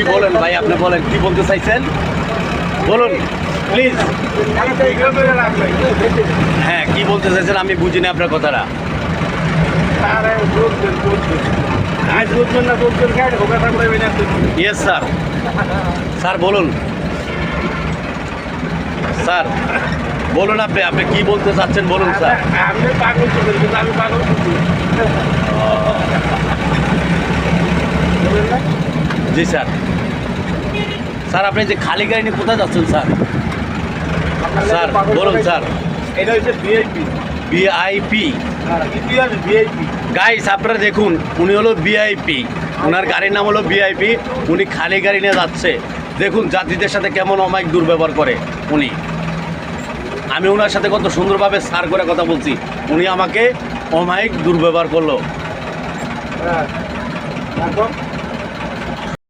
কি বলেন ভাই, আপনি বলেন, কি বলতে চাইছেন? বলুন প্লিজ হ্যাঁ কি বলতে চাইছেন আমি বুঝিনি আপনার কথাটা। ইয়েস স্যার স্যার, বলুন। স্যার, বলুন আপনি আপনি কি বলতে চাচ্ছেন? বলুন, স্যার। আমি পাগল আমি পাগল জি স্যার। স্যার আপনি যে খালি গাড়ি নিয়ে কোথায় যাচ্ছেন স্যার? স্যার বলুন স্যার। এটা হচ্ছে ভিআইপি ভিআইপি গাইস আপনারা দেখুন উনি হলো ভিআইপি ওনার গাড়ির নাম হলো ভিআইপি উনি খালি গাড়ি নিয়ে যাচ্ছে। দেখুন যাত্রীদের সাথে কেমন অমায়িক দুর্ব্যবহার করে উনি। আমি ওনার সাথে কত সুন্দরভাবে সার করে কথা বলছি। উনি আমাকে অমায়িক দুর্ব্যবহার করল। হ্যাঁ।